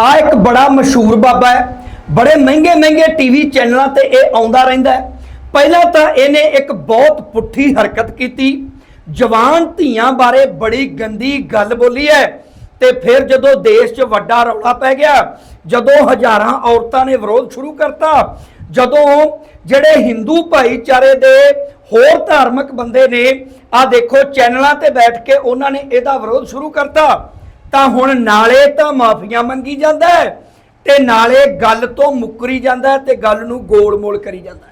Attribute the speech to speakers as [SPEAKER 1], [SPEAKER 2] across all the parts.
[SPEAKER 1] ਆ ਇੱਕ ਬੜਾ ਮਸ਼ਹੂਰ ਬਾਬਾ ਹੈ। ਬੜੇ ਮਹਿੰਗੇ ਮਹਿੰਗੇ ਟੀਵੀ ਚੈਨਲਾਂ ਤੇ ਇਹ ਆਉਂਦਾ ਰਹਿੰਦਾ ਹੈ। ਪਹਿਲਾਂ ਤਾਂ ਇਹਨੇ ਇੱਕ ਬਹੁਤ ਪੁੱਠੀ ਹਰਕਤ ਕੀਤੀ। ਜਵਾਨ ਧੀਆਂ ਬਾਰੇ ਬੜੀ ਗੰਦੀ ਗੱਲ ਬੋਲੀ ਹੈ ਤੇ ਫਿਰ ਜਦੋਂ ਦੇਸ਼ 'ਚ ਵੱਡਾ ਰੌਲਾ ਪੈ ਗਿਆ, ਜਦੋਂ ਹਜ਼ਾਰਾਂ ਔਰਤਾਂ ਨੇ ਵਿਰੋਧ ਸ਼ੁਰੂ ਕਰਤਾ, ਜਦੋਂ ਜਿਹੜੇ ਹਿੰਦੂ ਭਾਈਚਾਰੇ ਦੇ ਹੋਰ ਧਾਰਮਿਕ ਬੰਦੇ ਨੇ ਆ ਦੇਖੋ ਚੈਨਲਾਂ ਤੇ ਬੈਠ ਕੇ ਉਹਨਾਂ ਨੇ ਇਹਦਾ ਵਿਰੋਧ ਸ਼ੁਰੂ ਕਰਤਾ। ਤਾਂ ਹੁਣ ਨਾਲੇ ਤਾਂ ਮਾਫੀਆਂ ਮੰਗੀ ਜਾਂਦਾ ਹੈ ਤੇ ਨਾਲੇ ਗੱਲ ਤੋਂ ਮੁੱਕਰੀ ਜਾਂਦਾ ਤੇ ਗੱਲ ਨੂੰ ਗੋਲ-ਮੋਲ ਕਰੀ ਜਾਂਦਾ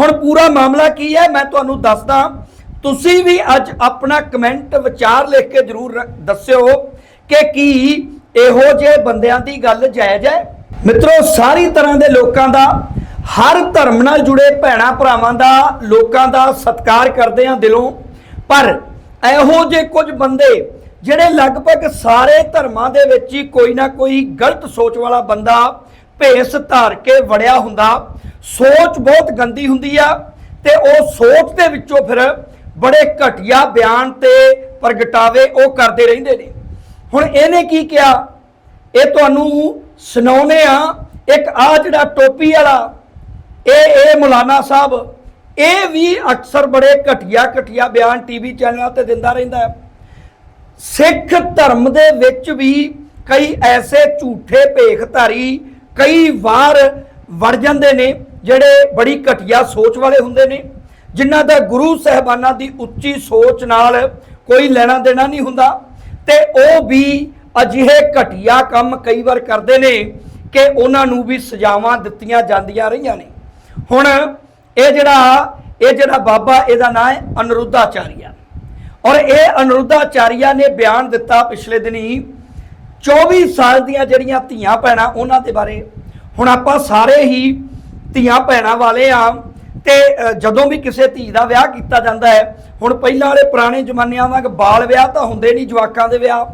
[SPEAKER 1] ਹੁਣ ਪੂਰਾ ਮਾਮਲਾ ਕੀ ਹੈ? ਮੈਂ ਤੁਹਾਨੂੰ ਦੱਸਦਾ, ਤੁਸੀਂ ਵੀ ਅੱਜ ਆਪਣਾ ਕਮੈਂਟ ਵਿਚਾਰ ਲਿਖ ਕੇ ਜਰੂਰ ਦੱਸਿਓ ਕਿ ਕੀ ਇਹੋ ਜਿਹੇ ਬੰਦਿਆਂ ਦੀ ਗੱਲ ਜਾਇਜ਼ ਹੈ? ਮਿੱਤਰੋ, ਸਾਰੀ ਤਰ੍ਹਾਂ ਦੇ ਲੋਕਾਂ ਦਾ, ਹਰ ਧਰਮ ਨਾਲ ਜੁੜੇ ਭੈਣਾ ਭਰਾਵਾਂ ਦਾ ਲੋਕਾਂ ਦਾ ਸਤਿਕਾਰ ਕਰਦੇ ਹਾਂ ਦਿਲੋਂ। ਪਰ ਇਹੋ ਜਿਹੇ ਕੁਝ ਬੰਦੇ ਜਿਹੜੇ ਲਗਭਗ ਸਾਰੇ ਧਰਮਾਂ ਦੇ ਵਿੱਚ ਹੀ ਕੋਈ ਨਾ ਕੋਈ ਗਲਤ ਸੋਚ ਵਾਲਾ ਬੰਦਾ ਭੇਸ ਧਾਰ ਕੇ ਵੜਿਆ ਹੁੰਦਾ, ਸੋਚ ਬਹੁਤ ਗੰਦੀ ਹੁੰਦੀ ਆ, ਤੇ ਉਹ ਸੋਚ ਦੇ ਵਿੱਚੋਂ ਫਿਰ ਬੜੇ ਘਟੀਆ ਬਿਆਨ ਤੇ ਪ੍ਰਗਟਾਵੇ ਉਹ ਕਰਦੇ ਰਹਿੰਦੇ ਨੇ। ਹੁਣ ਇਹਨੇ ਕੀ ਕਿਹਾ? ਇਹ ਤੁਹਾਨੂੰ ਸੁਣਾਉਨੇ ਆ ਇੱਕ ਆ ਜਿਹੜਾ ਟੋਪੀ ਵਾਲਾ, ਇਹ ਇਹ ਮੌਲਾਨਾ ਸਾਹਿਬ, ਇਹ ਵੀ ਅਕਸਰ ਬੜੇ ਘਟੀਆ ਘਟੀਆ ਬਿਆਨ ਟੀਵੀ ਚੈਨਲਾਂ ਤੇ ਦਿੰਦਾ ਰਹਿੰਦਾ ਹੈ। ਸਿੱਖ ਧਰਮ ਦੇ ਵਿੱਚ ਵੀ ਕਈ ਐਸੇ ਝੂਠੇ ਭੇਖਧਾਰੀ, ਕਈ ਵਾਰ ਵੜ ਜਾਂਦੇ ਨੇ, ਜਿਹੜੇ ਬੜੀ ਘਟੀਆ ਸੋਚ ਵਾਲੇ ਹੁੰਦੇ ਨੇ, ਜਿਨ੍ਹਾਂ ਦਾ ਗੁਰੂ ਸਹਿਬਾਨਾਂ ਦੀ ਉੱਚੀ ਸੋਚ ਨਾਲ ਕੋਈ ਲੈਣਾ ਦੇਣਾ ਨਹੀਂ ਹੁੰਦਾ। ਤੇ ਉਹ ਵੀ ਅਜਿਹੇ ਘਟੀਆ ਕੰਮ ਕਈ ਵਾਰ ਕਰਦੇ ਨੇ ਕਿ ਉਹਨਾਂ ਨੂੰ ਵੀ ਸਜ਼ਾਵਾਂ ਦਿੱਤੀਆਂ ਜਾਂਦੀਆਂ ਰਹੀਆਂ ਨੇ। ਹੁਣ ਇਹ ਜਿਹੜਾ ਇਹ ਜਿਹੜਾ ਬਾਬਾ, ਇਹਦਾ ਨਾਮ ਹੈ ਅਨਰੁੱਧਾਚਾਰੀਆ। ਔਰ ਇਹ ਅਨਰੁੱਧਾਚਾਰੀਆ ਨੇ ਬਿਆਨ ਦਿੱਤਾ ਪਿਛਲੇ ਦਿਨੀ 24 ਸਾਲ ਦੀਆਂ ਜਿਹੜੀਆਂ ਧੀਆਂ ਭੈਣਾਂ ਉਹਨਾਂ ਦੇ ਬਾਰੇ। ਹੁਣ ਆਪਾਂ ਸਾਰੇ ਹੀ ਧੀਆਂ ਭੈਣਾਂ ਵਾਲੇ ਆ ਤੇ ਜਦੋਂ ਵੀ ਕਿਸੇ ਧੀ ਦਾ ਵਿਆਹ ਕੀਤਾ ਜਾਂਦਾ ਹੈ, ਹੁਣ ਪਹਿਲਾਂ ਵਾਲੇ ਪੁਰਾਣੇ ਜ਼ਮਾਨਿਆਂ ਵਾਂਗ ਬਾਲ ਵਿਆਹ ਤਾਂ ਹੁੰਦੇ ਨਹੀਂ, ਜਵਾਕਾਂ ਦੇ ਵਿਆਹ।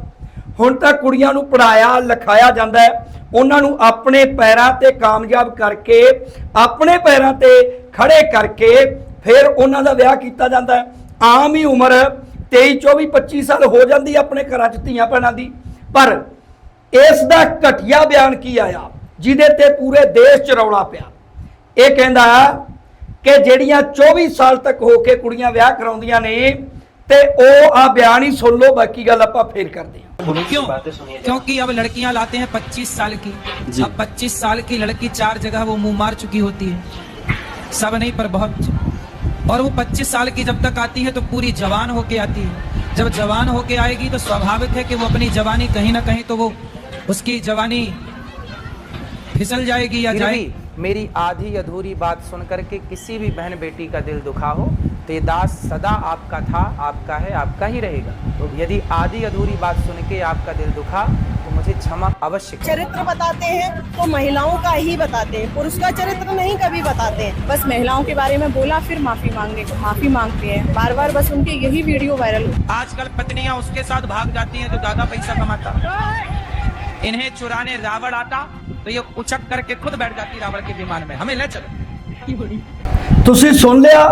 [SPEAKER 1] ਹੁਣ ਤਾਂ ਕੁੜੀਆਂ ਨੂੰ ਪੜਾਇਆ ਲਿਖਾਇਆ ਜਾਂਦਾ ਹੈ। ਉਹਨਾਂ ਨੂੰ ਆਪਣੇ ਪੈਰਾਂ ਤੇ ਕਾਮਯਾਬ ਕਰਕੇ, ਆਪਣੇ ਪੈਰਾਂ ਤੇ ਖੜੇ ਕਰਕੇ ਫਿਰ ਉਹਨਾਂ ਦਾ ਵਿਆਹ ਕੀਤਾ ਜਾਂਦਾ ਹੈ। ਆਮ ਹੀ ਉਮਰ 23 24 25 ਸਾਲ ਹੋ ਜਾਂਦੀ ਹੈ ਆਪਣੇ ਘਰਾਂ 'ਚ ਧੀਆਂ ਭੈਣਾਂ ਦੀ ਪਰ ਇਸ ਦਾ ਘਟੀਆ ਬਿਆਨ ਕੀ ਆਇਆ ਜਿਹਦੇ ਤੇ ਪੂਰੇ ਦੇਸ਼ 'ਚ ਰੌਲਾ ਪਿਆ ਇਹ ਕਹਿੰਦਾ ਕਿ ਜਿਹੜੀਆਂ 24 ਸਾਲ ਤੱਕ ਹੋ ਕੇ ਕੁੜੀਆਂ ਵਿਆਹ ਕਰਾਉਂਦੀਆਂ ਨੇ ਤੇ ਉਹ ਆ ਬਿਆਨ ਹੀ ਸੁਣ ਲਓ ਬਾਕੀ ਗੱਲ ਆਪਾਂ ਫੇਰ ਕਰਦੇ ਹਾਂ
[SPEAKER 2] क्यों क्योंकि अब लड़कियां लाते हैं 25 साल की अब 25 साल की लड़की चार जगह वो मुंह मार चुकी होती है सब नहीं पर बहुत और वो 25 साल की जब तक आती है तो पूरी जवान होके आती है। जब जवान होके आएगी तो स्वाभाविक है कि वो अपनी जवानी कहीं ना कहीं तो वो उसकी जवानी फिसल जाएगी या
[SPEAKER 3] फिर
[SPEAKER 2] जाए।
[SPEAKER 3] भी मेरी आधी अधूरी बात सुन करके किसी भी बहन बेटी का दिल दुखा हो तो ये दास सदा आपका था आपका है आपका ही रहेगा। तो यदि आधी अधूरी बात सुन के आपका दिल दुखा मुझे क्षमा अवश्य करना।
[SPEAKER 4] चरित्र बताते हैं तो महिलाओं का ही बताते हैं पुरुष का चरित्र नहीं कभी बताते हैं बस महिलाओं के बारे में बोला फिर माफी मांगने को माफी मांगते हैं बार बार बस उनके यही वीडियो वायरल
[SPEAKER 2] आजकल पत्नियां उसके साथ भाग जाती हैं तो ज्यादा पैसा कमाता इन्हें चुराने रावण आता तो ये उचक करके खुद बैठ जाती रावण के विमान में हमें ले चलो
[SPEAKER 1] ਤੁਸੀਂ ਸੁਣ ਲਿਆ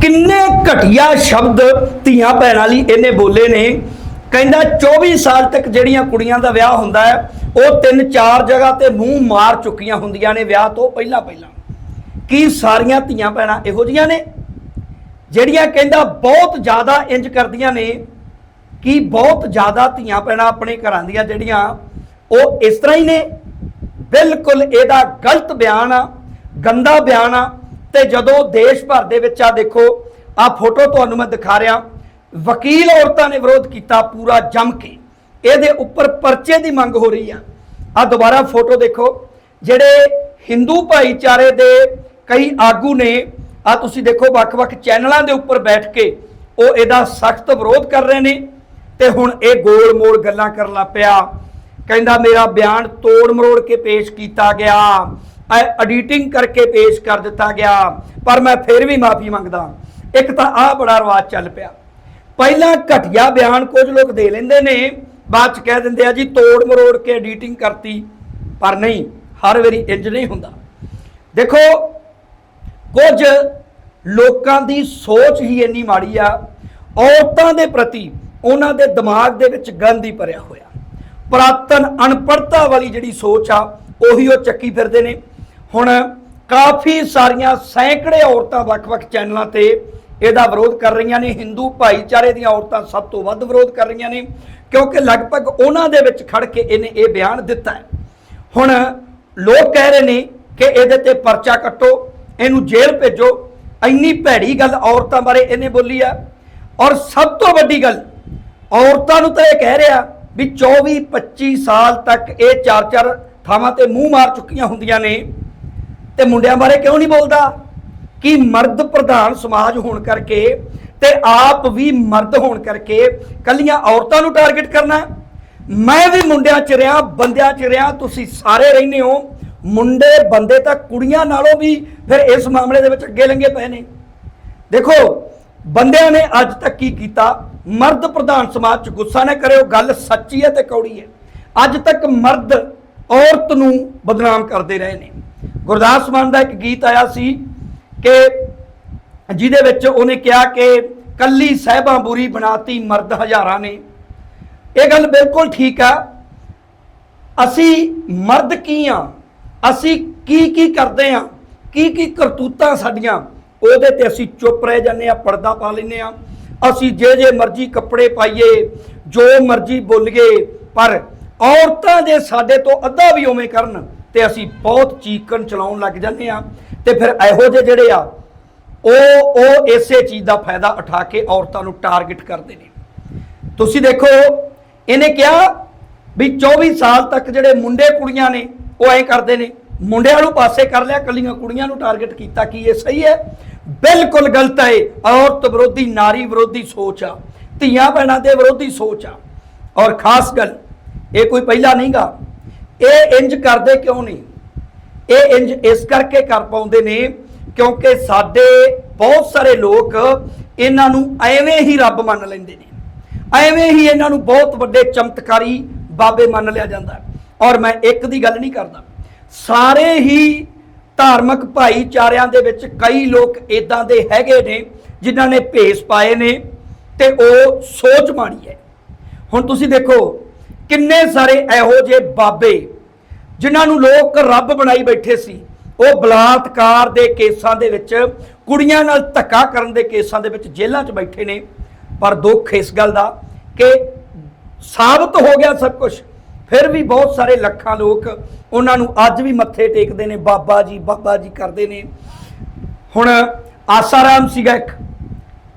[SPEAKER 1] ਕਿੰਨੇ ਘਟੀਆ ਸ਼ਬਦ ਧੀਆਂ ਭੈਣਾਂ ਲਈ ਇਹਨੇ ਬੋਲੇ ਨੇ ਕਹਿੰਦਾ 24 ਸਾਲ ਤੱਕ ਜਿਹੜੀਆਂ ਕੁੜੀਆਂ ਦਾ ਵਿਆਹ ਹੁੰਦਾ ਹੈ, ਉਹ ਤਿੰਨ ਚਾਰ ਜਗ੍ਹਾ ਤੇ ਮੂੰਹ ਮਾਰ ਚੁੱਕੀਆਂ ਹੁੰਦੀਆਂ ਨੇ ਵਿਆਹ ਤੋਂ ਪਹਿਲਾਂ ਪਹਿਲਾਂ। ਕੀ ਸਾਰੀਆਂ ਧੀਆਂ ਭੈਣਾਂ ਇਹੋ ਜੀਆਂ ਨੇ? ਜਿਹੜੀਆਂ ਕਹਿੰਦਾ ਬਹੁਤ ਜ਼ਿਆਦਾ ਇੰਜ ਕਰਦੀਆਂ ਨੇ, ਕਿ ਬਹੁਤ ਜ਼ਿਆਦਾ ਧੀਆਂ ਭੈਣਾਂ ਆਪਣੇ ਘਰਾਂ ਦੀਆਂ ਜਿਹੜੀਆਂ, ਉਹ ਇਸ ਤਰ੍ਹਾਂ ਹੀ ਨੇ? ਬਿਲਕੁਲ ਇਹਦਾ ਗਲਤ ਬਿਆਨ ਆ, ਗੰਦਾ ਬਿਆਨ ਆ। ਤੇ ਜਦੋਂ ਦੇਸ਼ ਭਰ ਦੇ ਵਿੱਚ ਆ ਦੇਖੋ ਆ ਫੋਟੋ ਤੁਹਾਨੂੰ ਮੈਂ ਦਿਖਾ ਰਿਹਾ। ਵਕੀਲ ਔਰਤਾਂ ਨੇ ਵਿਰੋਧ ਕੀਤਾ ਪੂਰਾ ਜੰਮ ਕੇ। ਇਹਦੇ ਉੱਪਰ ਪਰਚੇ ਦੀ ਮੰਗ ਹੋ ਰਹੀ ਆ। ਆ ਦੁਬਾਰਾ ਫੋਟੋ ਦੇਖੋ। ਜਿਹੜੇ ਹਿੰਦੂ ਭਾਈਚਾਰੇ ਦੇ ਕਈ ਆਗੂ ਨੇ ਆ ਤੁਸੀਂ ਦੇਖੋ ਵੱਖ-ਵੱਖ ਚੈਨਲਾਂ ਦੇ ਉੱਪਰ ਬੈਠ ਕੇ ਉਹ ਇਹਦਾ ਸਖਤ ਵਿਰੋਧ ਕਰ ਰਹੇ ਨੇ। ਤੇ ਹੁਣ ਇਹ ਗੋਲ-ਮੋਲ ਗੱਲਾਂ ਕਰਨ ਲੱਗ ਪਿਆ। ਕਹਿੰਦਾ, ਮੇਰਾ ਬਿਆਨ ਤੋੜ ਮਰੋੜ ਕੇ ਪੇਸ਼ ਕੀਤਾ ਗਿਆ। ਐਡੀਟਿੰਗ ਕਰਕੇ ਪੇਸ਼ ਕਰ ਦਿੱਤਾ ਗਿਆ। ਪਰ ਮੈਂ ਫਿਰ ਵੀ ਮਾਫੀ ਮੰਗਦਾ। ਇੱਕ ਤਾਂ ਆਹ ਬੜਾ ਰਵਾਜ ਚੱਲ ਪਿਆ। ਪਹਿਲਾਂ ਘਟੀਆ ਬਿਆਨ ਕੁਝ ਲੋਕ ਦੇ ਲੈਂਦੇ ਨੇ, ਬਾਅਦ ਚ ਕਹਿ ਦਿੰਦੇ ਆ ਜੀ ਤੋੜ ਮਰੋੜ ਕੇ ਐਡੀਟਿੰਗ ਕਰਤੀ, ਪਰ ਨਹੀਂ, ਹਰ ਵਾਰੀ ਇੰਜ ਨਹੀਂ ਹੁੰਦਾ। ਦੇਖੋ, ਕੁਝ ਲੋਕਾਂ ਦੀ ਸੋਚ ਹੀ ਇੰਨੀ ਮਾੜੀ ਆ, ਔਰਤਾਂ ਦੇ ਪ੍ਰਤੀ ਉਹਨਾਂ ਦੇ ਦਿਮਾਗ ਦੇ ਵਿੱਚ ਗੰਦ ਹੀ ਭਰਿਆ ਹੋਇਆ। ਪ੍ਰਾਤਨ ਅਨਪੜਤਾ ਵਾਲੀ ਜਿਹੜੀ ਸੋਚ ਆ, ਉਹੀ ਉਹ ਚੱਕੀ ਫਿਰਦੇ ਨੇ। ਹੁਣ ਕਾਫੀ ਸਾਰੀਆਂ ਸੈਂਕੜੇ ਔਰਤਾਂ ਵੱਖ-ਵੱਖ ਚੈਨਲਾਂ ਤੇ ਇਹਦਾ ਵਿਰੋਧ ਕਰ ਰਹੀਆਂ ਨੇ, ਹਿੰਦੂ ਭਾਈਚਾਰੇ ਦੀਆਂ ਔਰਤਾਂ ਸਭ ਤੋਂ ਵੱਧ ਵਿਰੋਧ ਕਰ ਰਹੀਆਂ ਨੇ, ਕਿਉਂਕਿ ਲਗਭਗ ਉਹਨਾਂ ਦੇ ਵਿੱਚ ਖੜ ਕੇ ਇਹਨੇ ਇਹ ਬਿਆਨ ਦਿੱਤਾ ਹੈ। ਹੁਣ ਲੋਕ ਕਹਿ ਰਹੇ ਨੇ ਕਿ ਇਹਦੇ ਤੇ ਪਰਚਾ ਕੱਟੋ, ਇਹਨੂੰ ਜੇਲ੍ਹ ਭੇਜੋ, ਇੰਨੀ ਭੈੜੀ ਗੱਲ ਔਰਤਾਂ ਬਾਰੇ ਇਹਨੇ ਬੋਲੀ ਆ। ਔਰ ਸਭ ਤੋਂ ਵੱਡੀ ਗੱਲ, ਔਰਤਾਂ ਨੂੰ ਤਾਂ ਇਹ ਕਹਿ ਰਿਹਾ ਵੀ 24 25 ਸਾਲ ਤੱਕ ਇਹ ਚਾਰ ਚਾਰ ਥਾਵਾਂ ਤੇ ਮੂੰਹ ਮਾਰ ਚੁੱਕੀਆਂ ਹੁੰਦੀਆਂ ਨੇ, ਤੇ ਮੁੰਡਿਆਂ ਬਾਰੇ ਕਿਉਂ ਨਹੀਂ ਬੋਲਦਾ? ਕਿ ਮਰਦ ਪ੍ਰਧਾਨ ਸਮਾਜ ਹੋਣ ਕਰਕੇ ਤੇ ਆਪ ਵੀ ਮਰਦ ਹੋਣ ਕਰਕੇ ਕੱਲੀਆਂ ਔਰਤਾਂ ਨੂੰ ਟਾਰਗੇਟ ਕਰਨਾ ਮੈਂ ਵੀ ਮੁੰਡਿਆਂ ਚ ਰਿਆਂ ਬੰਦਿਆਂ ਚ ਰਿਆਂ ਤੁਸੀਂ ਸਾਰੇ ਰਹਿੰਦੇ ਹੋ। ਮੁੰਡੇ, ਬੰਦੇ ਤਾਂ ਕੁੜੀਆਂ ਨਾਲੋਂ ਵੀ ਫਿਰ ਇਸ ਮਾਮਲੇ ਦੇ ਵਿੱਚ ਅੱਗੇ ਲੰਗੇ ਪਏ ਨੇ। ਦੇਖੋ, ਬੰਦਿਆਂ ਨੇ ਅੱਜ ਤੱਕ ਕੀ ਕੀਤਾ? ਮਰਦ ਪ੍ਰਧਾਨ ਸਮਾਜ ਚ ਗੁੱਸਾ ਨਾ ਕਰਿਓ, ਗੱਲ ਸੱਚੀ ਹੈ ਤੇ ਕੌੜੀ ਹੈ। ਅੱਜ ਤੱਕ ਮਰਦ ਔਰਤ ਨੂੰ ਬਦਨਾਮ ਕਰਦੇ ਰਹੇ ਨੇ। ਗੁਰਦਾਸ ਮਾਨ ਦਾ ਇੱਕ ਗੀਤ ਆਇਆ ਸੀ ਕਿ ਜਿਹਦੇ ਵਿੱਚ ਉਹਨੇ ਕਿਹਾ ਕਿ ਕੱਲੀ ਸਹਿਬਾਂ ਬੁਰੀ ਬਣਾਤੀ, ਮਰਦ ਹਜ਼ਾਰਾਂ ਨੇ। ਇਹ ਗੱਲ ਬਿਲਕੁਲ ਠੀਕ ਆ। ਅਸੀਂ ਮਰਦ ਕੀ ਆ? ਅਸੀਂ ਕੀ ਕੀ ਕਰਦੇ ਆ? ਕੀ ਕੀ ਕਰਤੂਤਾਂ ਸਾਡੀਆਂ? ਉਹਦੇ ਤੇ ਅਸੀਂ ਚੁੱਪ ਰਹਿ ਜਾਂਦੇ ਆ, ਪਰਦਾ ਪਾ ਲੈਂਦੇ ਆ। ਅਸੀਂ ਜੇ ਜੇ ਮਰਜ਼ੀ ਕੱਪੜੇ ਪਾਈਏ, ਜੋ ਮਰਜ਼ੀ ਬੋਲੀਏ ਪਰ ਔਰਤਾਂ ਦੇ ਸਾਡੇ ਤੋਂ ਅੱਧਾ ਵੀ ਉਵੇਂ ਕਰਨ ਤੇ ਅਸੀਂ ਬਹੁਤ ਚੀਕਣ ਚਲਾਉਣ ਲੱਗ ਜਾਂਦੇ ਆ। ਤੇ ਫਿਰ ਇਹੋ ਜਿਹੇ ਜਿਹੜੇ ਆ, ਉਹ ਉਹ ਇਸੇ ਚੀਜ਼ ਦਾ ਫਾਇਦਾ ਉਠਾ ਕੇ ਔਰਤਾਂ ਨੂੰ ਟਾਰਗੇਟ ਕਰਦੇ ਨੇ। ਤੁਸੀਂ ਦੇਖੋ, ਇਹਨੇ ਕਿਹਾ ਵੀ 24 ਸਾਲ ਤੱਕ ਜਿਹੜੇ ਮੁੰਡੇ ਕੁੜੀਆਂ ਨੇ, ਉਹ ਐਂ ਕਰਦੇ ਨੇ, ਮੁੰਡਿਆਂ ਨੂੰ ਪਾਸੇ ਕਰ ਲਿਆ ਕੱਲੀਆਂ ਕੁੜੀਆਂ ਨੂੰ ਟਾਰਗੇਟ ਕੀਤਾ, ਕੀ ਇਹ ਸਹੀ ਹੈ? ਬਿਲਕੁਲ ਗਲਤ ਹੈ, ਔਰਤ ਵਿਰੋਧੀ, ਨਾਰੀ ਵਿਰੋਧੀ ਸੋਚ ਆ, ਧੀਆਂ ਭੈਣਾਂ ਦੇ ਵਿਰੋਧੀ ਸੋਚ ਆ। ਔਰ ਖਾਸ ਗੱਲ, ਇਹ ਕੋਈ ਪਹਿਲਾ ਨਹੀਂਗਾ, ਇਹ ਇੰਜ ਕਰਦੇ ਕਿਉਂ ਨਹੀਂ? ਇਹ ਇੰਜ ਇਸ ਕਰਕੇ ਕਰ ਪਾਉਂਦੇ ਨੇ ਕਿਉਂਕਿ ਸਾਡੇ ਬਹੁਤ ਸਾਰੇ ਲੋਕ ਇਹਨਾਂ ਨੂੰ ਐਵੇਂ ਹੀ ਰੱਬ ਮੰਨ ਲੈਂਦੇ ਨੇ। ਐਵੇਂ ਹੀ ਇਹਨਾਂ ਨੂੰ ਬਹੁਤ ਵੱਡੇ ਚਮਤਕਾਰੀ ਬਾਬੇ ਮੰਨ ਲਿਆ ਜਾਂਦਾ। ਔਰ ਮੈਂ ਇੱਕ ਦੀ ਗੱਲ ਨਹੀਂ ਕਰਦਾ। ਸਾਰੇ ਹੀ ਧਾਰਮਿਕ ਭਾਈਚਾਰਿਆਂ ਦੇ ਵਿੱਚ ਕਈ ਲੋਕ ਇਦਾਂ ਦੇ ਹੈਗੇ ਨੇ, ਜਿਨ੍ਹਾਂ ਨੇ ਭੇਸ ਪਾਏ ਨੇ ਤੇ ਉਹ ਸੋਚ ਮਾੜੀ ਹੈ। ਹੁਣ ਤੁਸੀਂ ਦੇਖੋ, ਕਿੰਨੇ ਸਾਰੇ ਇਹੋ ਜਿਹੇ ਬਾਬੇ ਜਿਨ੍ਹਾਂ ਨੂੰ ਲੋਕ ਰੱਬ ਬਣਾਈ ਬੈਠੇ ਸੀ, ਉਹ ਬਲਾਤਕਾਰ ਦੇ ਕੇਸਾਂ ਦੇ ਵਿੱਚ, ਕੁੜੀਆਂ ਨਾਲ ਧੱਕਾ ਕਰਨ ਦੇ ਕੇਸਾਂ ਦੇ ਵਿੱਚ ਜੇਲ੍ਹਾਂ 'ਚ ਬੈਠੇ ਨੇ। ਪਰ ਦੁੱਖ ਇਸ ਗੱਲ ਦਾ ਕਿ ਸਾਬਤ ਹੋ ਗਿਆ ਸਭ ਕੁਝ ਫਿਰ ਵੀ ਬਹੁਤ ਸਾਰੇ ਲੱਖਾਂ ਲੋਕ ਉਹਨਾਂ ਨੂੰ ਅੱਜ ਵੀ ਮੱਥੇ ਟੇਕਦੇ ਨੇ, ਬਾਬਾ ਜੀ ਬਾਬਾ ਜੀ ਕਰਦੇ ਨੇ। ਹੁਣ ਆਸਾਰਾਮ ਸੀਗਾ ਇੱਕ।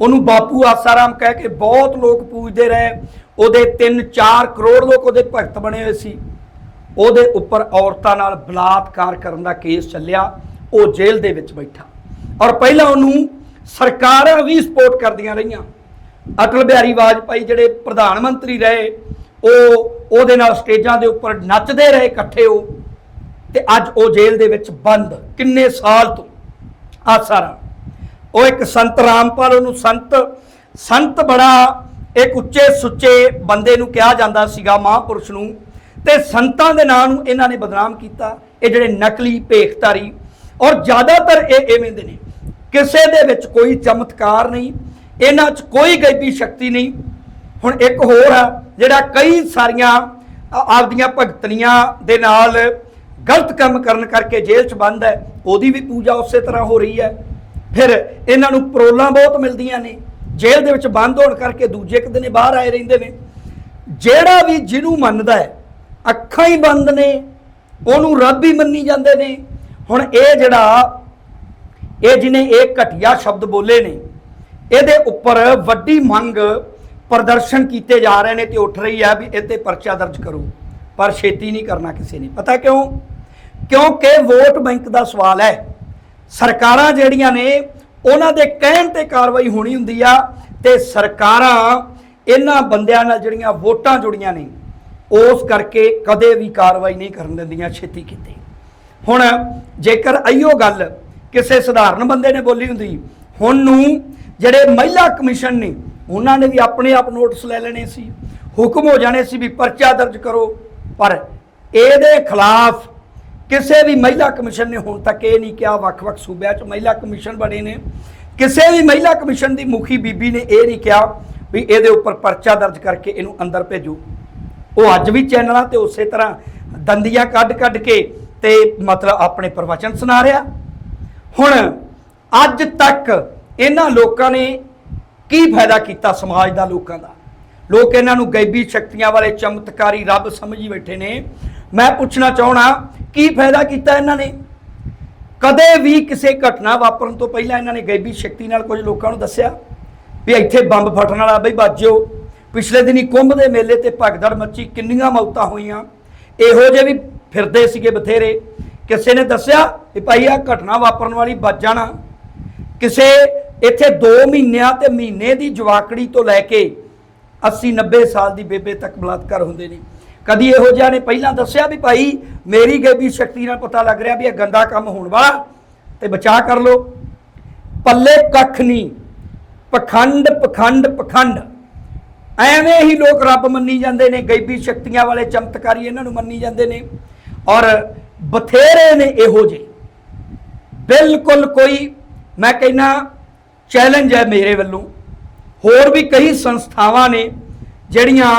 [SPEAKER 1] ਉਹਨੂੰ ਬਾਪੂ ਆਸਾਰਾਮ ਕਹਿ ਕੇ ਬਹੁਤ ਲੋਕ ਪੂਜਦੇ ਰਹੇ। ਉਹਦੇ 3-4 ਕਰੋੜ ਲੋਕ ਉਹਦੇ ਭਗਤ ਬਣੇ ਹੋਏ ਸੀ। ਉਹਦੇ ਉੱਪਰ ਔਰਤਾਂ ਨਾਲ ਬਲਾਤਕਾਰ ਕਰਨ ਦਾ ਕੇਸ ਚੱਲਿਆ, ਉਹ ਜੇਲ੍ਹ ਦੇ ਵਿੱਚ ਬੈਠਾ। ਔਰ ਪਹਿਲਾਂ ਉਹਨੂੰ ਸਰਕਾਰਾਂ ਵੀ ਸਪੋਰਟ ਕਰਦੀਆਂ ਰਹੀਆਂ। ਅਟਲ ਬਿਹਾਰੀ ਵਾਜਪਾਈ ਜਿਹੜੇ ਪ੍ਰਧਾਨ ਮੰਤਰੀ ਰਹੇ, ਉਹ ਉਹਦੇ ਨਾਲ ਸਟੇਜਾਂ ਦੇ ਉੱਪਰ ਨੱਚਦੇ ਰਹੇ ਇਕੱਠੇ ਉਹ। ਤੇ ਅੱਜ ਉਹ ਜੇਲ੍ਹ ਦੇ ਵਿੱਚ ਬੰਦ, ਕਿੰਨੇ ਸਾਲ ਤੋਂ? ਆ ਸਾਰਾ ਉਹ ਇੱਕ ਸੰਤ ਰਾਮਪਾਲ, ਉਹਨੂੰ ਸੰਤ ਸੰਤ ਬੜਾ ਇੱਕ ਉੱਚੇ ਸੁੱਚੇ ਬੰਦੇ ਨੂੰ ਕਿਹਾ ਜਾਂਦਾ ਸੀਗਾ ਮਹਾਂਪੁਰਸ਼ ਨੂੰ। ਤੇ ਸੰਤਾਂ ਦੇ ਨਾਂ ਨੂੰ ਇਹਨਾਂ ਨੇ ਬਦਨਾਮ ਕੀਤਾ। ਇਹ ਜਿਹੜੇ ਨਕਲੀ ਭੇਖਤਾਰੀ ਔਰ ਜ਼ਿਆਦਾਤਰ ਇਹ ਐਵੇਂ ਦੇ ਨੇ। ਕਿਸੇ ਦੇ ਵਿੱਚ ਕੋਈ ਚਮਤਕਾਰ ਨਹੀਂ, ਇਹਨਾਂ 'ਚ ਕੋਈ ਗੈਬੀ ਸ਼ਕਤੀ ਨਹੀਂ। ਹੁਣ ਇੱਕ ਹੋਰ ਆ, ਜਿਹੜਾ ਕਈ ਸਾਰੀਆਂ ਆਪਦੀਆਂ ਭਗਤਨੀਆਂ ਦੇ ਨਾਲ ਗਲਤ ਕੰਮ ਕਰਨ ਕਰਕੇ ਜੇਲ੍ਹ 'ਚ ਬੰਦ ਹੈ, ਉਹਦੀ ਵੀ ਪੂਜਾ ਉਸੇ ਤਰ੍ਹਾਂ ਹੋ ਰਹੀ ਹੈ। ਫਿਰ ਇਹਨਾਂ ਨੂੰ ਪਰੋਲਾਂ ਬਹੁਤ ਮਿਲਦੀਆਂ ਨੇ। ਜੇਲ੍ਹ ਦੇ ਵਿੱਚ ਬੰਦ ਹੋਣ ਕਰਕੇ ਦੂਜੇ ਇੱਕ ਦਿਨੇ ਬਾਹਰ ਆਏ ਰਹਿੰਦੇ ਨੇ। ਜਿਹੜਾ ਵੀ ਜਿਹਨੂੰ ਮੰਨਦਾ ਹੈ ਅੱਖਾਂ ਹੀ ਬੰਦ ਨੇ, ਉਹਨੂੰ ਰੱਬ ਹੀ ਮੰਨੀ ਜਾਂਦੇ ਨੇ। ਹੁਣ ਇਹ ਜਿਹੜਾ, ਇਹ ਜਿਹਨੇ ਇਹ ਘਟੀਆ ਸ਼ਬਦ ਬੋਲੇ ਨੇ, ਇਹਦੇ ਉੱਪਰ ਵੱਡੀ ਮੰਗ ਪ੍ਰਦਰਸ਼ਨ ਕੀਤੇ ਜਾ ਰਹੇ ਨੇ ਤੇ ਉੱਠ ਰਹੀ ਹੈ ਵੀ ਇਹ ਤੇ ਪਰਚਾ ਦਰਜ ਕਰੋ, ਪਰ ਛੇਤੀ ਨਹੀਂ ਕਰਨਾ ਕਿਸੇ ਨੇ। ਪਤਾ ਕਿਉਂ? ਕਿਉਂਕਿ ਵੋਟ ਬੈਂਕ ਦਾ ਸਵਾਲ ਹੈ। ਸਰਕਾਰਾਂ ਜਿਹੜੀਆਂ ਨੇ, ਉਹਨਾਂ ਦੇ ਕਹਿਣ ਤੇ ਕਾਰਵਾਈ ਹੋਣੀ ਹੁੰਦੀ ਆ ਤੇ ਸਰਕਾਰਾਂ ਇਹਨਾਂ ਬੰਦਿਆਂ ਨਾਲ ਜਿਹੜੀਆਂ ਵੋਟਾਂ ਜੁੜੀਆਂ ਨੇ ਉਸ ਕਰਕੇ ਕਦੇ ਵੀ ਕਾਰਵਾਈ ਨਹੀਂ ਕਰਨ ਦਿੰਦੀਆਂ ਛੇਤੀ ਕਿਤੇ। ਹੁਣ ਜੇਕਰ ਅਈਓ ਗੱਲ ਕਿਸੇ ਸਧਾਰਨ ਬੰਦੇ ਨੇ ਬੋਲੀ ਹੁੰਦੀ, ਹੁਣ ਨੂੰ ਜਿਹੜੇ ਮਹਿਲਾ ਕਮਿਸ਼ਨ ਨੇ, ਉਹਨਾਂ ਨੇ ਵੀ ਆਪਣੇ ਆਪ ਨੋਟਿਸ ਲੈ ਲੈਣੇ ਸੀ, ਹੁਕਮ ਹੋ ਜਾਣੇ ਸੀ ਵੀ ਪਰਚਾ ਦਰਜ ਕਰੋ, ਪਰ ਇਹਦੇ ਖਿਲਾਫ ਕਿਸੇ ਵੀ ਮਹਿਲਾ ਕਮਿਸ਼ਨ ਨੇ ਹੁਣ ਤੱਕ ਇਹ ਨਹੀਂ ਕਿਹਾ, ਵੱਖ-ਵੱਖ ਸੂਬਿਆਂ 'ਚ ਮਹਿਲਾ ਕਮਿਸ਼ਨ ਬਣੇ ਨੇ, ਕਿਸੇ ਵੀ ਮਹਿਲਾ ਕਮਿਸ਼ਨ ਦੀ ਮੁਖੀ ਬੀਬੀ ਨੇ ਇਹ ਨਹੀਂ ਕਿਹਾ ਵੀ ਇਹਦੇ ਉੱਪਰ ਪਰਚਾ ਦਰਜ ਕਰਕੇ ਇਹਨੂੰ ਅੰਦਰ ਭੇਜੋ। ਉਹ ਅੱਜ ਵੀ ਚੈਨਲਾਂ ਤੇ ਉਸੇ ਤਰ੍ਹਾਂ ਦੰਦੀਆਂ ਕੱਢ ਕੱਢ ਕੇ ਤੇ ਮਤਲਬ ਆਪਣੇ ਪ੍ਰਵਚਨ ਸੁਣਾ ਰਿਹਾ। ਹੁਣ ਅੱਜ ਤੱਕ ਇਹਨਾਂ ਲੋਕਾਂ ਨੇ ਕੀ ਫਾਇਦਾ ਕੀਤਾ ਸਮਾਜ ਦਾ ਲੋਕਾਂ ਦਾ? ਲੋਕ ਇਹਨਾਂ ਨੂੰ ਗੈਬੀ ਸ਼ਕਤੀਆਂ ਵਾਲੇ ਚਮਤਕਾਰੀ ਰੱਬ ਸਮਝੀ ਬੈਠੇ ਨੇ। ਮੈਂ ਪੁੱਛਣਾ ਚਾਹਣਾ ਕੀ ਫਾਇਦਾ ਕੀਤਾ ਇਹਨਾਂ ਨੇ? ਕਦੇ ਵੀ ਕਿਸੇ ਘਟਨਾ ਵਾਪਰਨ ਤੋਂ ਪਹਿਲਾਂ ਇਹਨਾਂ ਨੇ ਗੈਬੀ ਸ਼ਕਤੀ ਨਾਲ ਕੁਝ ਲੋਕਾਂ ਨੂੰ ਦੱਸਿਆ? ਵੀ ਇੱਥੇ ਬੰਬ ਫਟਣ ਵਾਲਾ ਬਈ ਬਾਜਿਓ ਪਿਛਲੇ ਦਿਨੀ ਕੁੰਭ ਦੇ ਮੇਲੇ ਤੇ ਭਗਦੜ ਮੱਚੀ ਕਿੰਨੀਆਂ ਮੌਤਾਂ ਹੋਈਆਂ। ਇਹੋ ਜਿਹੇ ਵੀ ਫਿਰਦੇ ਸੀਗੇ ਬਥੇਰੇ। ਕਿਸੇ ਨੇ ਦੱਸਿਆ ਵੀ ਭਾਈ ਆ ਘਟਨਾ ਵਾਪਰਨ ਵਾਲੀ ਬਚ ਜਾਣਾ। ਕਿਸੇ ਇੱਥੇ 2 ਮਹੀਨਿਆਂ ਤੇ ਮਹੀਨੇ ਦੀ ਜਵਾਕੜੀ ਤੋਂ ਲੈ ਕੇ 80 90 ਸਾਲ ਦੀ ਬੇਬੇ ਤੱਕ ਬਲਾਤਕਾਰ ਹੁੰਦੇ ਨੇ। ਕਦੀ ਇਹੋ ਜਿਹਾ ਨੇ ਪਹਿਲਾਂ ਦੱਸਿਆ ਵੀ ਭਾਈ ਮੇਰੀ ਗੈਬੀ ਸ਼ਕਤੀ ਨਾਲ ਪਤਾ ਲੱਗ ਰਿਹਾ ਵੀ ਇਹ ਗੰਦਾ ਕੰਮ ਹੋਣ ਵਾਲਾ ਤੇ ਬਚਾਅ ਕਰ ਲੋ ਪੱਲੇ ਕੱਖ ਨਹੀਂ। ਪਖੰਡ ਪਖੰਡ ਪਖੰਡ। ਐਵੇਂ ਹੀ ਲੋਕ ਰੱਬ ਮੰਨੀ ਜਾਂਦੇ ਨੇ, ਗੈਬੀ ਸ਼ਕਤੀਆਂ ਵਾਲੇ ਚਮਤਕਾਰੀ ਇਹਨਾਂ ਨੂੰ ਮੰਨੀ ਜਾਂਦੇ ਨੇ। ਔਰ ਬਥੇਰੇ ਨੇ ਇਹੋ ਜਿਹੇ। ਬਿਲਕੁਲ ਕੋਈ, ਮੈਂ ਕਹਿੰਨਾ ਚੈਲੰਜ ਹੈ ਮੇਰੇ ਵੱਲੋਂ। ਹੋਰ ਵੀ ਕਈ ਸੰਸਥਾਵਾਂ ਨੇ, ਜਿਹੜੀਆਂ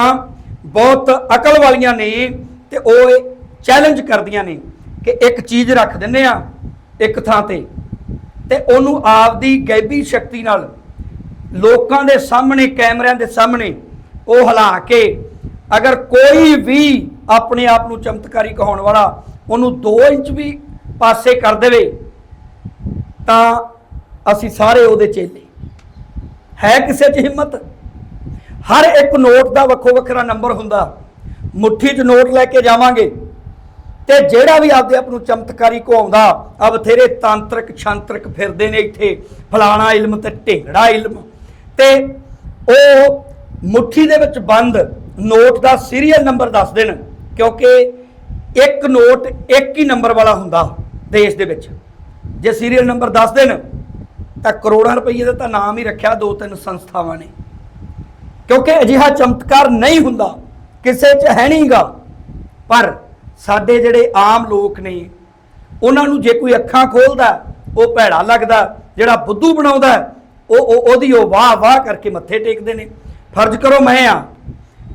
[SPEAKER 1] ਬਹੁਤ ਅਕਲ ਵਾਲੀਆਂ ਨੇ ਤੇ ਉਹ ਚੈਲੰਜ ਕਰਦੀਆਂ ਨੇ ਕਿ ਇੱਕ ਚੀਜ਼ ਰੱਖ ਦਿੰਨੇ ਆ ਇੱਕ ਥਾਂ ਤੇ। ਤੇ ਉਹਨੂੰ ਆਪਦੀ ਗੈਬੀ ਸ਼ਕਤੀ ਨਾਲ ਲੋਕਾਂ ਦੇ ਸਾਹਮਣੇ, ਕੈਮਰਿਆਂ ਦੇ ਸਾਹਮਣੇ ਉਹ ਹਿਲਾ ਕੇ ਅਗਰ ਕੋਈ ਵੀ ਆਪਣੇ ਆਪ ਨੂੰ ਚਮਤਕਾਰੀ ਕਹਾਉਣ ਵਾਲਾ ਉਹਨੂੰ 2 ਇੰਚ ਵੀ ਪਾਸੇ ਕਰ ਦੇਵੇ, ਤਾਂ ਅਸੀਂ ਸਾਰੇ ਉਹਦੇ ਚੇਲੇ ਹੈ ਕਿਸੇ 'ਚ ਹਿੰਮਤ? ਹਰ ਇੱਕ ਨੋਟ ਦਾ ਵੱਖੋ ਵੱਖਰਾ ਨੰਬਰ ਹੁੰਦਾ। ਮੁੱਠੀ 'ਚ ਨੋਟ ਲੈ ਕੇ ਜਾਵਾਂਗੇ। ਤੇ ਜਿਹੜਾ ਵੀ ਆਪਦੇ ਆਪ ਨੂੰ ਚਮਤਕਾਰੀ ਕਹਾਉਂਦਾ ਆ ਬਥੇਰੇ ਤਾਂਤਰਿਕ, ਛਾਂਤਰਿਕ ਫਿਰਦੇ ਨੇ ਇੱਥੇ। ਫਲਾਣਾ ਇਲਮ ਤੇ ਢੇਂਗੜਾ ਇਲਮ। ਤੇ ਉਹ ਮੁੱਠੀ ਦੇ ਵਿੱਚ ਬੰਦ ਨੋਟ ਦਾ ਸੀਰੀਅਲ ਨੰਬਰ ਦੱਸ ਦੇਣ, ਕਿਉਂਕਿ ਇੱਕ ਨੋਟ ਇੱਕ ਹੀ ਨੰਬਰ ਵਾਲਾ ਹੁੰਦਾ ਦੇਸ਼ ਦੇ ਵਿੱਚ। ਜੇ ਸੀਰੀਅਲ ਨੰਬਰ ਦੱਸ ਦੇਣ, ਤਾਂ ਕਰੋੜਾਂ ਰੁਪਏ ਦਾ ਤਾਂ ਨਾਮ ਹੀ ਰੱਖਿਆ ਦੋ ਤਿੰਨ ਸੰਸਥਾਵਾਂ ਨੇ। ਕਿਉਂਕਿ ਅਜਿਹਾ ਚਮਤਕਾਰ ਨਹੀਂ ਹੁੰਦਾ, ਕਿਸੇ 'ਚ ਹੈ ਨਹੀਂਗਾ। ਪਰ ਸਾਡੇ ਜਿਹੜੇ ਆਮ ਲੋਕ ਨੇ, ਉਹਨਾਂ ਨੂੰ ਜੇ ਕੋਈ ਅੱਖਾਂ ਖੋਲਦਾ, ਉਹ ਭੈੜਾ ਲੱਗਦਾ, ਜਿਹੜਾ ਬੁੱਧੂ ਬਣਾਉਂਦਾ, ਉਹ ਉਹ- ਉਹਦੀ ਉਹ ਵਾਹ ਵਾਹ ਕਰਕੇ ਮੱਥੇ ਟੇਕਦੇ ਨੇ। ਫਰਜ਼ ਕਰੋ ਮੈਂ ਆ।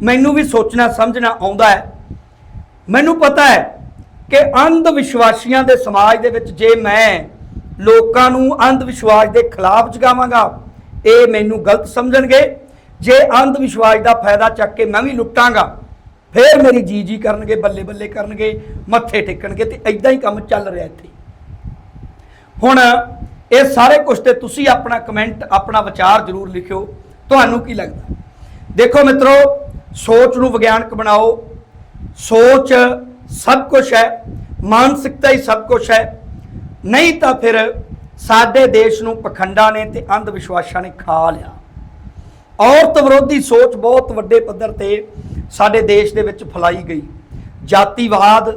[SPEAKER 1] ਮੈਨੂੰ ਵੀ ਸੋਚਣਾ, ਸਮਝਣਾ ਆਉਂਦਾ ਹੈ। ਮੈਨੂੰ ਪਤਾ ਹੈ ਕਿ ਅੰਧ ਵਿਸ਼ਵਾਸੀਆਂ ਦੇ ਸਮਾਜ ਦੇ ਵਿੱਚ ਜੇ ਮੈਂ ਲੋਕਾਂ ਨੂੰ ਅੰਧ ਵਿਸ਼ਵਾਸ ਦੇ ਖਿਲਾਫ ਜਗਾਵਾਂਗਾ, ਇਹ ਮੈਨੂੰ ਗਲਤ ਸਮਝਣਗੇ। ਜੇ ਅੰਧ ਵਿਸ਼ਵਾਸ ਦਾ ਫਾਇਦਾ ਚੱਕ ਕੇ ਮੈਂ ਵੀ ਲੁੱਟਾਂਗਾ, ਫੇਰ ਮੇਰੀ ਜੀ ਜੀ ਕਰਨਗੇ, ਬੱਲੇ ਬੱਲੇ ਕਰਨਗੇ, ਮੱਥੇ ਟੇਕਣਗੇ ਤੇ ਐਦਾਂ ਹੀ ਕੰਮ ਚੱਲ ਰਿਹਾ ਇੱਥੇ। ਹੁਣ ਇਹ ਸਾਰੇ ਕੁਝ ਤੇ ਤੁਸੀਂ ਆਪਣਾ ਕਮੈਂਟ ਆਪਣਾ ਵਿਚਾਰ ਜ਼ਰੂਰ ਲਿਖਿਓ। ਤੁਹਾਨੂੰ ਕੀ ਲੱਗਦਾ? ਦੇਖੋ ਮਿੱਤਰੋ, ਸੋਚ ਨੂੰ ਵਿਗਿਆਨਕ ਬਣਾਓ। ਸੋਚ ਸਭ ਕੁਝ ਹੈ, ਮਾਨਸਿਕਤਾ ਹੀ ਸਭ ਕੁਝ ਹੈ। ਨਹੀਂ ਤਾਂ ਫਿਰ ਸਾਡੇ ਦੇਸ਼ ਨੂੰ ਪਖੰਡਾਂ ਨੇ ਤੇ ਅੰਧ ਵਿਸ਼ਵਾਸਾਂ ਨੇ ਖਾ ਲਿਆ। ਔਰਤ ਵਿਰੋਧੀ ਸੋਚ ਬਹੁਤ ਵੱਡੇ ਪੱਧਰ ਤੇ ਸਾਡੇ ਦੇਸ਼ ਦੇ ਵਿੱਚ ਫੈਲਾਈ ਗਈ। ਜਾਤੀਵਾਦ,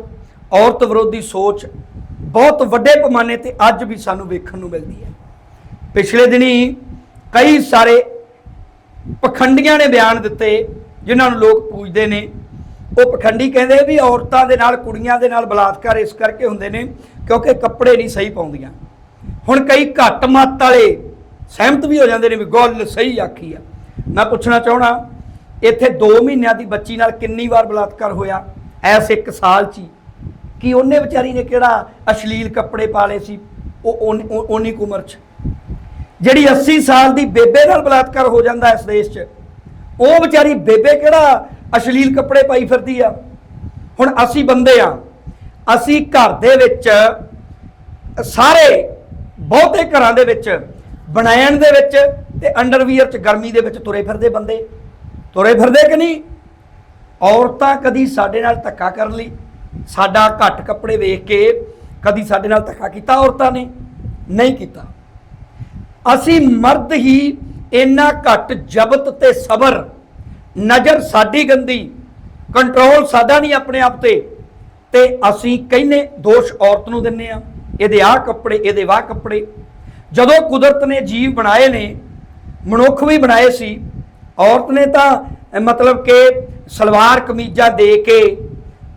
[SPEAKER 1] ਔਰਤ ਵਿਰੋਧੀ ਸੋਚ ਬਹੁਤ ਵੱਡੇ ਪੈਮਾਨੇ ਤੇ ਅੱਜ ਵੀ ਸਾਨੂੰ ਵੇਖਣ ਨੂੰ ਮਿਲਦੀ ਹੈ। ਪਿਛਲੇ ਦਿਨੀ ਕਈ ਸਾਰੇ ਪਖੰਡੀਆਂ ਨੇ ਬਿਆਨ ਦਿੱਤੇ, ਜਿਨ੍ਹਾਂ ਨੂੰ ਲੋਕ ਪੂਜਦੇ ਨੇ। ਉਹ ਪਖੰਡੀ ਕਹਿੰਦੇ ਵੀ ਔਰਤਾਂ ਦੇ ਨਾਲ, ਕੁੜੀਆਂ ਦੇ ਨਾਲ ਬਲਾਤਕਾਰ ਇਸ ਕਰਕੇ ਹੁੰਦੇ ਨੇ, ਕਿਉਂਕਿ ਕੱਪੜੇ ਨਹੀਂ ਸਹੀ ਪਾਉਂਦੀਆਂ। ਹੁਣ ਕਈ ਘੱਟ ਮੱਤ ਵਾਲੇ ਸਹਿਮਤ ਵੀ ਹੋ ਜਾਂਦੇ ਨੇ ਵੀ ਗੱਲ ਸਹੀ ਆਖੀ ਆ। ਮੈਂ ਪੁੱਛਣਾ ਚਾਹਣਾ ਇੱਥੇ 2 ਮਹੀਨਿਆਂ ਦੀ ਬੱਚੀ ਨਾਲ ਕਿੰਨੀ ਵਾਰ ਬਲਾਤਕਾਰ ਹੋਇਆ? ਐਸ ਇੱਕ ਸਾਲ 'ਚ ਹੀ। ਕੀ ਉਹਨੇ ਵਿਚਾਰੀ ਨੇ ਕਿਹੜਾ ਅਸ਼ਲੀਲ ਕੱਪੜੇ ਪਾ ਲਏ ਸੀ? ਉਹ ਉਨ- ਉਨੀ ਕੁ ਉਮਰ 'ਚ। ਜਿਹੜੀ 80 ਸਾਲ ਦੀ ਬੇਬੇ ਨਾਲ ਬਲਾਤਕਾਰ ਹੋ ਜਾਂਦਾ ਇਸ ਦੇਸ਼ 'ਚ, ਉਹ ਵਿਚਾਰੀ ਬੇਬੇ ਕਿਹੜਾ ਅਸ਼ਲੀਲ ਕੱਪੜੇ ਪਾਈ ਫਿਰਦੀ ਆ? ਹੁਣ ਅਸੀਂ ਬੰਦੇ ਆ, ਅਸੀਂ ਘਰ ਦੇ ਵਿੱਚ ਸਾਰੇ ਬਹੁਤੇ ਘਰਾਂ ਦੇ ਵਿੱਚ, ਬਣਾਇਣ ਦੇ ਵਿੱਚ ਤੇ ਅੰਡਰਵੀਅਰ 'ਚ ਗਰਮੀ ਦੇ ਵਿੱਚ ਤੁਰੇ ਫਿਰਦੇ ਬੰਦੇ। ਤੁਰੇ ਫਿਰਦੇ ਕਿ ਨਹੀਂ? ਔਰਤਾਂ ਕਦੀ ਸਾਡੇ ਨਾਲ ਧੱਕਾ ਕਰਨ ਲਈ, ਸਾਡਾ ਘੱਟ ਕੱਪੜੇ ਵੇਖ ਕੇ ਕਦੀ ਸਾਡੇ ਨਾਲ ਧੱਕਾ ਕੀਤਾ ਔਰਤਾਂ ਨੇ? ਨਹੀਂ ਕੀਤਾ। ਅਸੀਂ ਮਰਦ ਹੀ ਇੰਨਾ ਘੱਟ ਜ਼ਬਤ ਤੇ ਸਬਰ, ਨਜ਼ਰ ਸਾਡੀ ਗੰਦੀ ਕੰਟਰੋਲ ਸਾਡਾ ਨਹੀਂ ਆਪਣੇ ਆਪ ਤੇ ਤੇ ਅਸੀਂ ਕਹਿੰਨੇ ਦੋਸ਼ ਔਰਤ ਨੂੰ ਦਿੰਨੇ ਆ, ਇਹਦੇ ਆਹ ਕੱਪੜੇ, ਇਹਦੇ ਵਾਹ ਕੱਪੜੇ। ਜਦੋਂ ਕੁਦਰਤ ਨੇ ਜੀਵ ਬਣਾਏ ਨੇ, ਮਨੁੱਖ ਵੀ ਬਣਾਏ ਸੀ, ਔਰਤ ਨੇ ਤਾਂ ਮਤਲਬ ਕਿ ਸਲਵਾਰ ਕਮੀਜ਼ਾਂ ਦੇ ਕੇ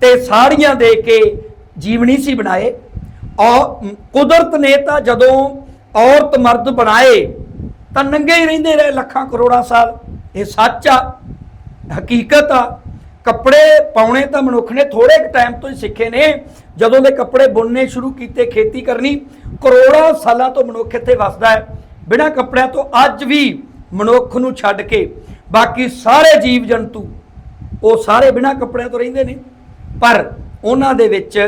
[SPEAKER 1] ਤੇ ਸਾੜੀਆਂ ਦੇ ਕੇ ਜੀਵਨੀ ਸੀ ਬਣਾਏ। ਔਰ ਕੁਦਰਤ ਨੇ ਤਾਂ ਜਦੋਂ ਔਰਤ ਮਰਦ ਬਣਾਏ, ਤਾਂ ਨੰਗੇ ਹੀ ਰਹਿੰਦੇ ਰਹੇ ਲੱਖਾਂ ਕਰੋੜਾਂ ਸਾਲ। ਇਹ ਸੱਚ ਆ, ਹਕੀਕਤ ਆ। ਕੱਪੜੇ ਪਾਉਣੇ ਤਾਂ ਮਨੁੱਖ ਨੇ ਥੋੜੇ ਕੁ ਟਾਈਮ ਤੋਂ ਹੀ ਸਿੱਖੇ ਨੇ। ਜਦੋਂ ਦੇ ਕੱਪੜੇ ਬੁਣਨੇ ਸ਼ੁਰੂ ਕੀਤੇ, ਖੇਤੀ ਕਰਨੀ, ਕਰੋੜਾਂ ਸਾਲਾਂ ਤੋਂ ਮਨੁੱਖ ਇੱਥੇ ਵੱਸਦਾ ਹੈ। ਬਿਨਾਂ ਕੱਪੜਿਆਂ ਤੋਂ ਅੱਜ ਵੀ ਮਨੁੱਖ ਨੂੰ ਛੱਡ ਕੇ ਬਾਕੀ ਸਾਰੇ ਜੀਵ ਜੰਤੂ, ਉਹ ਸਾਰੇ ਬਿਨਾਂ ਕੱਪੜਿਆਂ ਤੋਂ ਰਹਿੰਦੇ ਨੇ। ਪਰ ਉਹਨਾਂ ਦੇ ਵਿੱਚ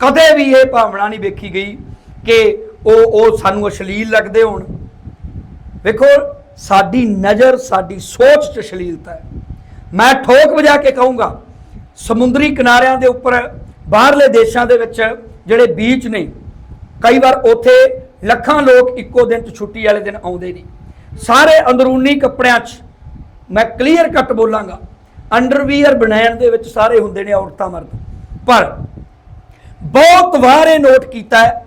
[SPEAKER 1] ਕਦੇ ਵੀ ਇਹ ਭਾਵਨਾ ਨਹੀਂ ਵੇਖੀ ਗਈ ਕਿ ਉਹ ਉਹ ਸਾਨੂੰ ਅਸ਼ਲੀਲ ਲੱਗਦੇ ਹੋਣ। ਵੇਖੋ, ਸਾਡੀ ਨਜ਼ਰ, ਸਾਡੀ ਸੋਚ ਚ ਅਸ਼ਲੀਲਤਾ ਹੈ। ਮੈਂ ਠੋਕ ਵਜਾ ਕੇ ਕਹੂੰਗਾ, ਸਮੁੰਦਰੀ ਕਿਨਾਰਿਆਂ ਦੇ ਉੱਪਰ, ਬਾਹਰਲੇ ਦੇਸ਼ਾਂ ਦੇ ਵਿੱਚ ਜਿਹੜੇ ਬੀਚ ਨੇ, ਕਈ ਵਾਰ ਉੱਥੇ ਲੱਖਾਂ ਲੋਕ ਇੱਕੋ ਦਿਨ 'ਚ ਛੁੱਟੀ ਵਾਲੇ ਦਿਨ ਆਉਂਦੇ ਨੇ। ਸਾਰੇ ਅੰਦਰੂਨੀ ਕੱਪੜਿਆਂ 'ਚ, ਮੈਂ ਕਲੀਅਰ ਕੱਟ ਬੋਲਾਂਗਾ ਅੰਡਰਵੀਅਰ ਬਣਾਉਣ ਦੇ ਵਿੱਚ ਸਾਰੇ ਹੁੰਦੇ ਨੇ ਔਰਤਾਂ ਮਰਦ। ਪਰ ਬਹੁਤ ਵਾਰ ਇਹ ਨੋਟ ਕੀਤਾ ਹੈ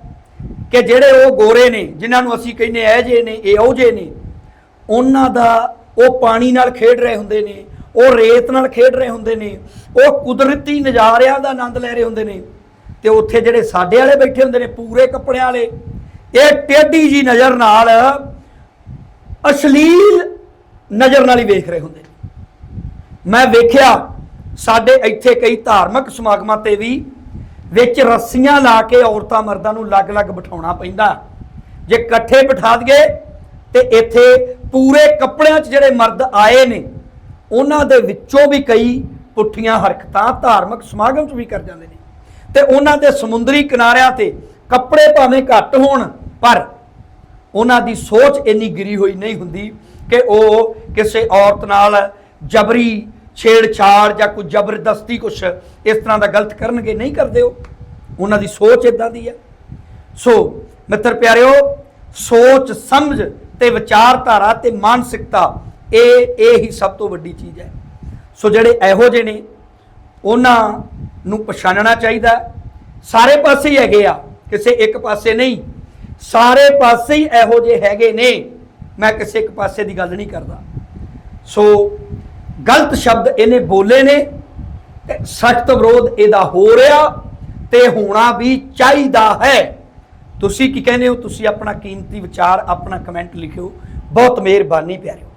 [SPEAKER 1] ਕਿ ਜਿਹੜੇ ਉਹ ਗੋਰੇ ਨੇ, ਜਿਨ੍ਹਾਂ ਨੂੰ ਅਸੀਂ ਕਹਿੰਦੇ ਐ ਜੇ ਨੇ, ਇਹ ਉਹ ਜੇ ਨੇ, ਉਹਨਾਂ ਦਾ ਉਹ ਪਾਣੀ ਨਾਲ ਖੇਡ ਰਹੇ ਹੁੰਦੇ ਨੇ, ਉਹ ਰੇਤ ਨਾਲ ਖੇਡ ਰਹੇ ਹੁੰਦੇ ਨੇ, ਉਹ ਕੁਦਰਤੀ ਨਜ਼ਾਰਿਆਂ ਦਾ ਆਨੰਦ ਲੈ ਰਹੇ ਹੁੰਦੇ ਨੇ, ਤੇ ਉੱਥੇ ਜਿਹੜੇ ਸਾਡੇ ਵਾਲੇ ਬੈਠੇ ਹੁੰਦੇ ਨੇ, ਪੂਰੇ ਕੱਪੜਿਆਂ ਵਾਲੇ, ਇਹ ਟੇਢੀ ਜੀ ਨਜ਼ਰ ਨਾਲ ਅਸ਼ਲੀਲ ਨਜ਼ਰ ਨਾਲ ਹੀ ਵੇਖ ਰਹੇ ਹੁੰਦੇ ਨੇ। ਮੈਂ ਵੇਖਿਆ, ਸਾਡੇ ਇੱਥੇ ਕਈ ਧਾਰਮਿਕ ਸਮਾਗਮਾਂ ਤੇ ਵੀ ਵਿੱਚ ਰੱਸੀਆਂ ਲਾ ਕੇ ਔਰਤਾਂ ਮਰਦਾਂ ਨੂੰ ਅਲੱਗ-ਅਲੱਗ ਬਿਠਾਉਣਾ ਪੈਂਦਾ। ਜੇ ਇਕੱਠੇ ਬਿਠਾ ਦਈਏ, ਤੇ ਇੱਥੇ ਪੂਰੇ ਕੱਪੜਿਆਂ 'ਚ ਜਿਹੜੇ ਮਰਦ ਆਏ ਨੇ, ਉਹਨਾਂ ਦੇ ਵਿੱਚੋਂ ਵੀ ਕਈ ਪੁੱਠੀਆਂ ਹਰਕਤਾਂ ਧਾਰਮਿਕ ਸਮਾਗਮ 'ਚ ਵੀ ਕਰ ਜਾਂਦੇ ਨੇ। ਤੇ ਉਹਨਾਂ ਦੇ ਸਮੁੰਦਰੀ ਕਿਨਾਰਿਆਂ ਤੇ ਕੱਪੜੇ ਭਾਵੇਂ ਘੱਟ ਹੋਣ, ਪਰ ਉਹਨਾਂ ਦੀ ਸੋਚ ਇੰਨੀ ਗਿਰੀ ਹੋਈ ਨਹੀਂ ਹੁੰਦੀ ਕਿ ਉਹ ਕਿਸੇ ਔਰਤ ਨਾਲ ਜਬਰੀ ਛੇੜਛਾੜ ਜਾਂ ਕੋਈ ਜ਼ਬਰਦਸਤੀ ਕੁਛ ਇਸ ਤਰ੍ਹਾਂ ਦਾ ਗਲਤ ਕਰਨਗੇ, ਨਹੀਂ ਕਰਦੇ ਉਹ। ਉਹਨਾਂ ਦੀ ਸੋਚ ਇਦਾਂ ਦੀ ਹੈ ਸੋ ਮਿੱਤਰ ਪਿਆਰਿਓ, ਸੋਚ, ਸਮਝ ਤੇ ਵਿਚਾਰਧਾਰਾ ਤੇ ਮਾਨਸਿਕਤਾ, ਇਹ ਇਹ ਹੀ ਸਭ ਤੋਂ ਵੱਡੀ ਚੀਜ਼ ਹੈ। ਸੋ ਜਿਹੜੇ ਇਹੋ ਜਿਹੇ ਨੇ, ਉਹਨਾਂ ਨੂੰ ਪਛਾਣਨਾ ਚਾਹੀਦਾ। ਸਾਰੇ ਪਾਸੇ ਹੀ ਹੈਗੇ ਆ, ਕਿਸੇ ਇੱਕ ਪਾਸੇ ਨਹੀਂ। ਸਾਰੇ ਪਾਸੇ ਹੀ ਇਹੋ ਜਿਹੇ ਹੈਗੇ ਨੇ। ਮੈਂ ਕਿਸੇ ਇੱਕ ਪਾਸੇ ਦੀ ਗੱਲ ਨਹੀਂ ਕਰਦਾ। ਸੋ ਗਲਤ ਸ਼ਬਦ ਇਹਨੇ ਬੋਲੇ ਨੇ ਸਖਤ ਵਿਰੋਧ ਇਹਦਾ ਹੋ ਰਿਹਾ ਤੇ ਹੋਣਾ ਵੀ ਚਾਹੀਦਾ ਹੈ। ਤੁਸੀਂ ਕੀ ਕਹਿੰਦੇ ਹੋ? ਤੁਸੀਂ ਆਪਣਾ ਕੀਮਤੀ ਵਿਚਾਰ, ਆਪਣਾ ਕਮੈਂਟ ਲਿਖਿਓ। ਬਹੁਤ ਮਿਹਰਬਾਨੀ ਪਿਆਰਿਓ।